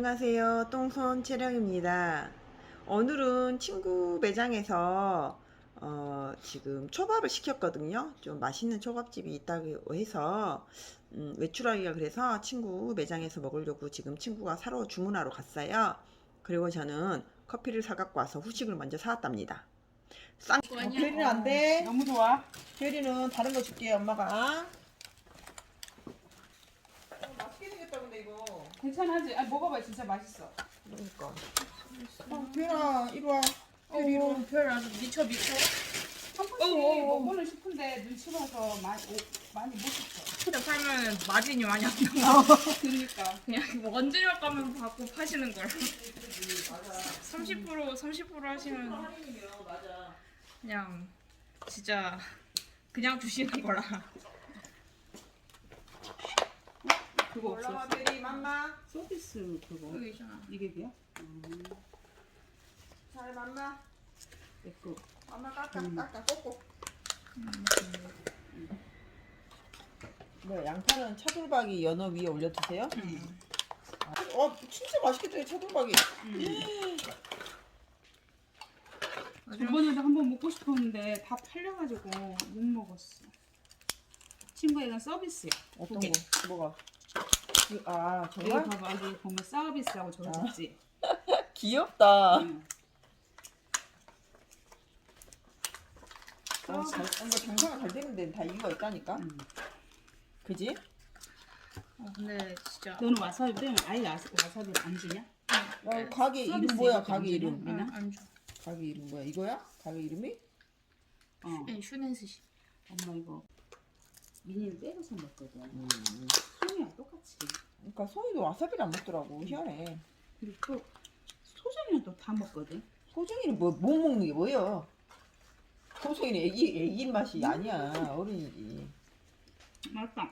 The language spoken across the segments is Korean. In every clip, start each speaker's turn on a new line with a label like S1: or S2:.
S1: 안녕하세요. 똥손 채령입니다. 오늘은 친구 매장에서 어, 지금 초밥을 시켰거든요. 좀 맛있는 초밥집이 있다고 해서 음, 외출하기가 그래서 친구 매장에서 먹으려고 지금 친구가 사러 주문하러 갔어요. 그리고 저는 커피를 사갖고 와서 후식을 먼저 사왔답니다. 쌍. 어, 별이는 안 돼.
S2: 너무 좋아.
S1: 별이는 다른 거 줄게 엄마가. 어, 맛있게 생겼다 근데 이거.
S2: 괜찮아지? 아 먹어봐 진짜 맛있어.
S1: 그러니까. 어, 별아 이리 와.
S3: 어, 별 아주 미쳐 미쳐.
S2: 한 번씩
S3: 어어.
S2: 먹고는 싶은데 눈치 봐서 많이 오, 많이 못 먹어.
S3: 진짜 팔면 마진이 많이 안 나와.
S2: 그러니까.
S3: 그냥 뭐 원재료 가면 받고 파시는 걸. 30% 30% 하시면 그냥 진짜 그냥 주시는 거라.
S2: 그거
S1: 올라와
S2: 없어.
S1: 별이 맘마.
S2: 서비스 그거.
S3: 여기 있잖아.
S2: 이게 뭐야?
S1: 잘 맘마.
S2: 내거.
S1: 맘마 깎아 깎아 꼭꼭. 뭐 양파는 차돌박이 연어 위에 올려 드세요? 어 진짜 맛있겠다 이 차돌박이.
S2: 저번에도 한번 먹고 싶었는데 다 팔려가지고 못 먹었어. 이건 서비스야.
S1: 어떤. 거? 뭐가? 그- 아
S2: 여기
S1: 정말
S2: 봐봐 여기 보면 서비스라고 적어졌지.
S1: 귀엽다.
S2: 응.
S1: 어, 잘, 뭔가 장사가 잘 되는 데는 다 이유가 있다니까.
S2: 응.
S1: 그지?
S3: 어, 근데 진짜
S2: 너는 와사비 빼면 아예 와사- 와사비를 안 주냐?
S1: 어, 가게 이름
S2: 서비스
S1: 뭐야?
S2: 이거
S1: 가게
S2: 안
S1: 이름.
S2: 주나?
S3: 안, 안 줘.
S1: 가게 이름 뭐야? 이거야? 가게 이름이?
S2: 어.
S3: 네, 슈넨스시.
S2: 엄마 이거 미니를 빼서 먹거든.
S1: 음.
S2: 송이랑 똑같이.
S1: 그러니까 소희도 와사비를 안 먹더라고. 희한해.
S2: 그리고 또 소정이는 또 다 먹거든.
S1: 소중이는 뭐, 못 먹는 게 뭐예요? 소중이는 애기, 애기 맛이 아니야. 어른이지.
S2: 맛있다.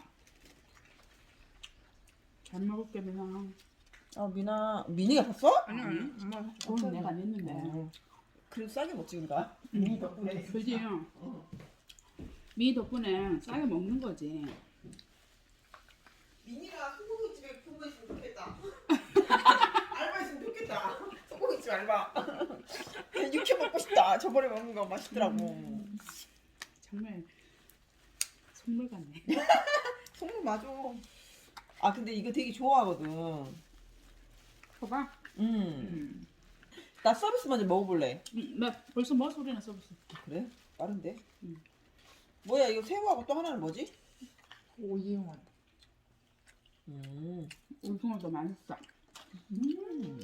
S2: 잘 먹을게 민아.
S1: 아, 미나. 미니가 샀어?
S3: 아니 아니. 엄마
S2: 그건 내가 냈는데.
S1: 어. 그래도 싸게 먹지, 우리가. 미니 덕분에.
S2: 그지? 미 덕분에 싸게 먹는 거지.
S1: 미니가 소고기 집에 근무했으면 좋겠다. 알바했으면 좋겠다. 소고기 집 알바. 육회 먹고 싶다. 저번에 먹는 거 맛있더라고.
S2: 정말 선물 같네.
S1: 선물 맞아. 아 근데 이거 되게 좋아하거든.
S2: 봐봐.
S1: 음.
S2: 음.
S1: 나 서비스 먼저 먹어볼래.
S2: 음, 나 벌써 뭐 소리나 서비스.
S1: 그래? 빠른데?
S2: 음.
S1: 뭐야 이거 새우하고 또 하나는 뭐지?
S3: 오이용원.
S1: 음.
S2: 우승어도 맛있어.
S1: 음.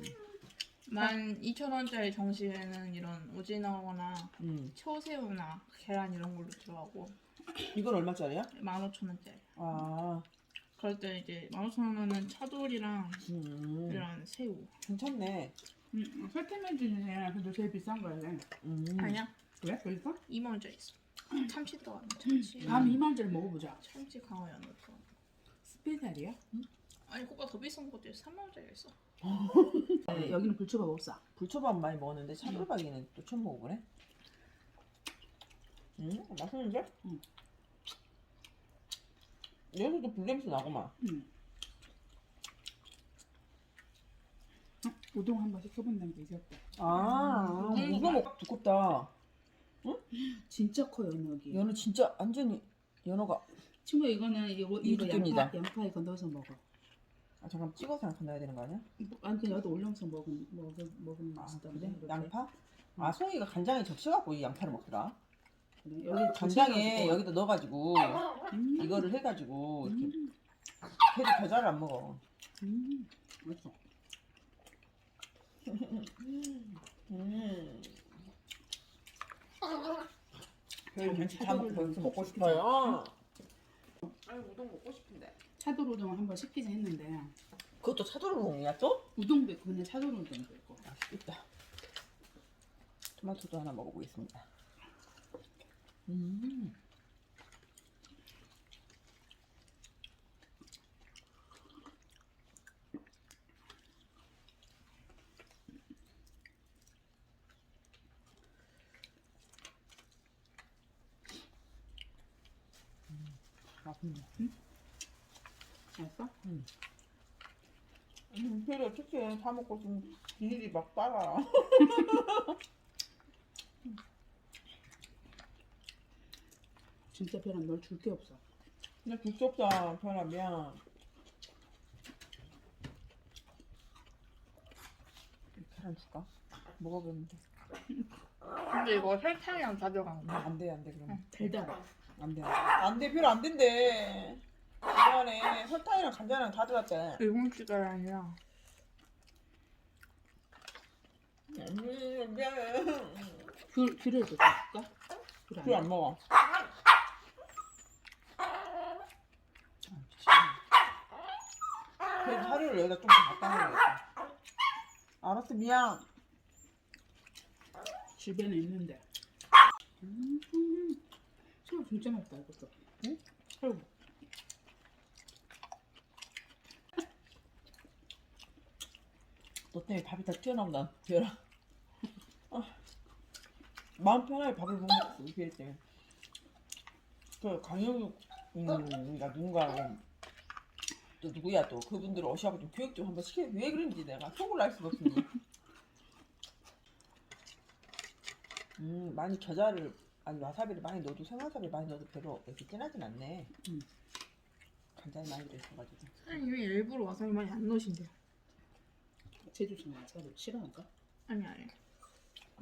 S3: 12,000원짜리 정식에는 이런 오징어나
S1: 음.
S3: 초새우나 계란 이런 걸로 들어가고
S1: 이건 얼마짜리야?
S3: 15,000원짜리.
S1: 아.
S3: 그럴 때 이제 15,000원은 차돌이랑
S1: 음.
S3: 이런 새우.
S1: 괜찮네.
S2: 음, 설탕면 중에 근데 제일 비싼 거야.
S1: 음.
S3: 아니야?
S2: 그래? 벌써?
S3: 2만 원짜리 있어. 참치 또한 참치.
S2: 다음 2만 원짜리 먹어보자.
S3: 참치 강어 연어 또.
S2: 스페셜이야?
S3: 아니 그거 더 비싼 것도 있어. 3만 원짜리 있어.
S2: 네, 여기는 불초밥 없어.
S1: 불초밥 많이 먹었는데 차돌박이는 또 처음 먹어보네. 음, 맛있는데?
S2: 음.
S1: 여기서도 불냄새 나구만.
S2: 음. 어? 우동 한번 시켜본다는 게 있었다.
S1: 아,
S3: 음.
S1: 이거 먹 두껍다.
S2: 진짜 커 연어기.
S1: 연어 진짜 완전히 연어가.
S2: 친구 이거는 이거 이거. 양파 양파 이거 넣어서 먹어.
S1: 아 잠깐 찍어서 양파 넣어야 되는 거 아니야?
S2: 뭐, 아무튼 여기다 올려서 먹으면 먹으면 먹으면
S1: 아. 그래?
S2: 이렇게.
S1: 양파? 아 송이가 간장에 적셔갖고 이 양파를 먹더라.
S2: 그래, 여기
S1: 간장에. 여기다 넣어가지고
S2: 음,
S1: 이거를 해가지고 이렇게
S2: 음,
S1: 해도 겨자를 안 먹어.
S2: 음, 맛있어.
S1: 음. 별
S2: 참,
S1: 김치 다
S2: 차돌을
S1: 먹고. 싶어요. 아니 우동 먹고 싶은데.
S2: 차돌 우동 한번 시키자 했는데
S1: 그것도 차돌 우동이야 또?
S2: 우동도 있고 그냥 차돌 우동도 있고.
S1: 맛있겠다. 토마토도 하나 먹어보겠습니다. 음. 맛있네.
S2: 맛있어?
S1: 음. 음, 별이 어떻게 사 먹고 좀 비닐이 막 빨아.
S2: 진짜 별은 널줄 게 없어.
S1: 근데 없다, 별아 미안. 계란 줄까? 먹어보는데.
S3: 근데 이거 설탕이랑 가져가는 거.
S1: 안 돼, 안 돼, 그러면.
S2: 달달해.
S1: 안 돼. 안 돼, 별로 안 된대. 미안해. 설탕이랑 간장이랑 다 들어갔대.
S3: 일본식이 아니라
S1: 음, 미안해.
S2: 귤, 귤에도 줄까?
S1: 귤귤안안
S2: 먹어.
S1: 먹어. 그래도 하루를 여기다 좀 갖다 놓아야겠다. 알았어, 미안.
S2: 집에는 있는데. 음, 진짜 맛있다 이것도.
S1: 응?
S2: 새우.
S1: 너 때문에 밥이 다 튀어나온다, 별아. 아, 마음 편하게 밥을 못 먹었어, 우리 별 때문에. 그 강영욱, 음, 나 누군가, 또 누구야 또 그분들 오셔갖고 좀 교육 좀 한번 시켜. 왜 그런지 내가 속을 알 수가 없으니. 음, 많이 겨자를, 아니 와사비를 많이 넣어도 생와사비 많이 넣어도 별로 이렇게 진하진 않네.
S2: 음.
S1: 간장이 많이 들어있어가지고.
S3: 사장님이 일부러 와사비 많이 안 넣으신대요.
S2: 제주식 와사비 싫어할까?
S3: 아니 아니.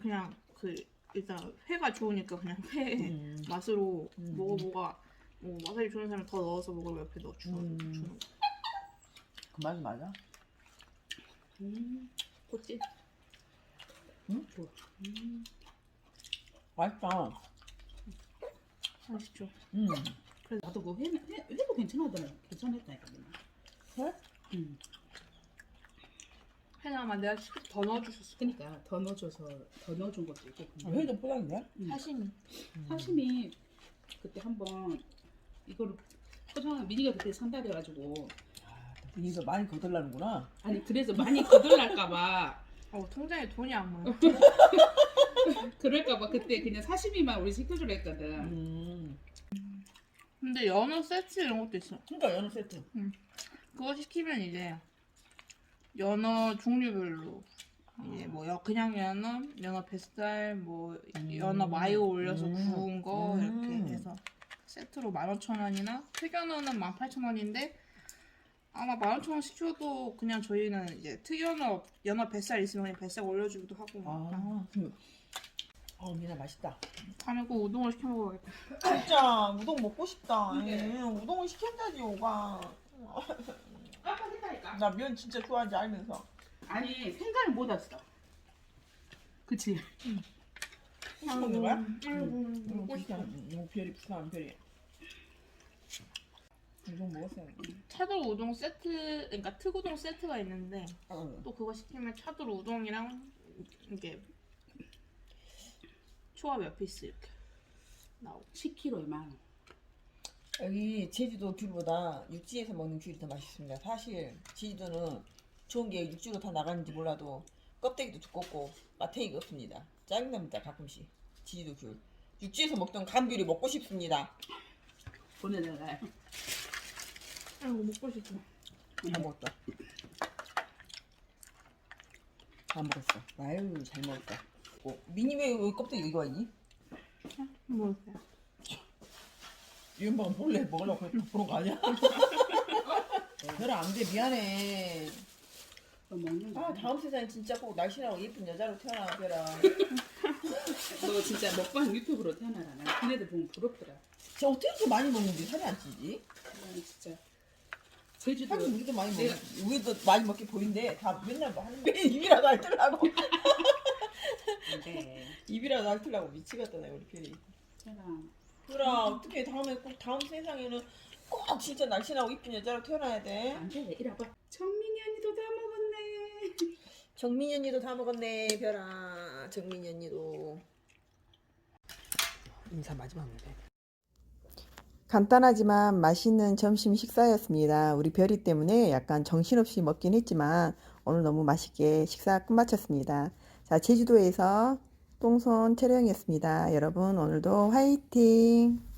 S3: 그냥 그 일단 회가 좋으니까 그냥 회
S1: 음.
S3: 맛으로
S1: 음.
S3: 먹어보가 뭐 와사비 좋아하는 사람 더 넣어서 먹으면 옆에 넣어 주,
S1: 음.
S3: 주는 거.
S1: 그 말이 맞아?
S2: 음, 꽃지.
S1: 응?
S2: 좋아. 음,
S1: 맛있다.
S3: 맛있죠.
S1: 음.
S2: 나도 그 회, 회, 회도 괜찮았더라. 괜찮았다니까.
S1: 회?
S2: 음.
S3: 회나만 내가 더 넣어주셨어.
S2: 그러니까 더 넣어줘서 더 넣어준 것도 있고.
S1: 아, 회좀 포장이네?
S2: 음.
S3: 사시미.
S2: 사심이 그때 한번 이거를 포장 미니가 그때 산다 그래가지고
S1: 여기서 많이 거들라는구나.
S2: 아니 그래서 많이 거들날까봐
S3: 어 통장에 돈이 안 모여.
S2: 그럴까봐 그때 그냥 사시미만 우리 시켜주려 했거든.
S1: 음.
S3: 근데 연어 세트 이런 것도 있어.
S1: 그러니까 연어 세트.
S3: 그거 시키면 이제 연어 종류별로 이제 뭐 여- 그냥 연어, 연어 뱃살, 뭐
S1: 음.
S3: 연어 마요 올려서
S1: 음.
S3: 구운 거
S1: 음.
S3: 이렇게 해서 세트로 15,000원이나 특연어는 18,000원인데 아마 15,000원 시켜도 그냥 저희는 이제 특연어 연어 뱃살 있으면 그냥 뱃살 올려주기도 하고
S1: 아, 그. 어, 미나 맛있다.
S3: 꼭 우동을 시켜 먹어야겠다.
S1: 진짜 우동 먹고 싶다. 예, 우동을 시켰다지 오가.
S2: 깜빡했다니까.
S1: 나 면 진짜 좋아하는지 알면서.
S2: 아니 생각을 못 했어. 그치?
S1: 먹는 음. 거야?
S3: 음,
S1: 이거
S3: 먹고 싶어.
S1: 비슷한, 이거 별이 비슷한 별이. 우동 먹었어요.
S3: 차돌 우동 세트, 그러니까 특우동 세트가 있는데
S1: 어.
S3: 또 그거 시키면 차돌 우동이랑 이게 초밥 몇 피스 이렇게 나오고
S2: 10kg에 만 원.
S1: 여기 제주도 귤보다 육지에서 먹는 귤이 더 맛있습니다. 사실 제주도는 좋은 게 육지로 다 나가는지 몰라도 껍데기도 두껍고 마탱이가 없습니다. 짜증납니다 가끔씩 제주도 귤. 육지에서 먹던 감귤이 먹고 싶습니다.
S2: 보내달라.
S3: 아이고 먹고 싶어
S1: 잘 먹었다. 다 먹었어. 아유 잘 먹었다. 어, 미니 왜 여기 껍데기 이거 있니?
S3: 먹을게요
S1: 이 엄마가 몰래 먹으려고 보는 거 아니야? 별아 안돼 미안해.
S2: 너 먹는 거.
S1: 아 다음 세상에 진짜 꼭 날씬하고 예쁜 여자로 태어나 별아.
S2: 너 진짜 먹방 유튜브로 태어나라. 나 걔네들 보면 부럽더라.
S1: 저 어떻게 이렇게 많이 먹는지 살이 안 찌지?
S2: 아니 진짜. 제주도
S1: 하긴 우리도 많이 먹 우리도 많이 먹게 보이는데 다 맨날 뭐 하는데 입이라도 앓더라고
S2: 네.
S1: 입이라도 미치겠다 내 우리 별이
S2: 태어나.
S1: 그라 어떻게 다음에 꼭 다음 세상에는 꼭 진짜 날씬하고 이쁜 여자로 태어나야 돼
S2: 안 돼. 이리 와봐. 정민이 언니도 다 먹었네.
S1: 정민이 언니도 다 먹었네 별아 정민이 언니도 인사 마지막으로 해 간단하지만 맛있는 점심 식사였습니다. 우리 별이 때문에 약간 정신없이 먹긴 했지만 오늘 너무 맛있게 식사 끝마쳤습니다. 자, 제주도에서 똥손 촬영이었습니다. 여러분 오늘도 화이팅!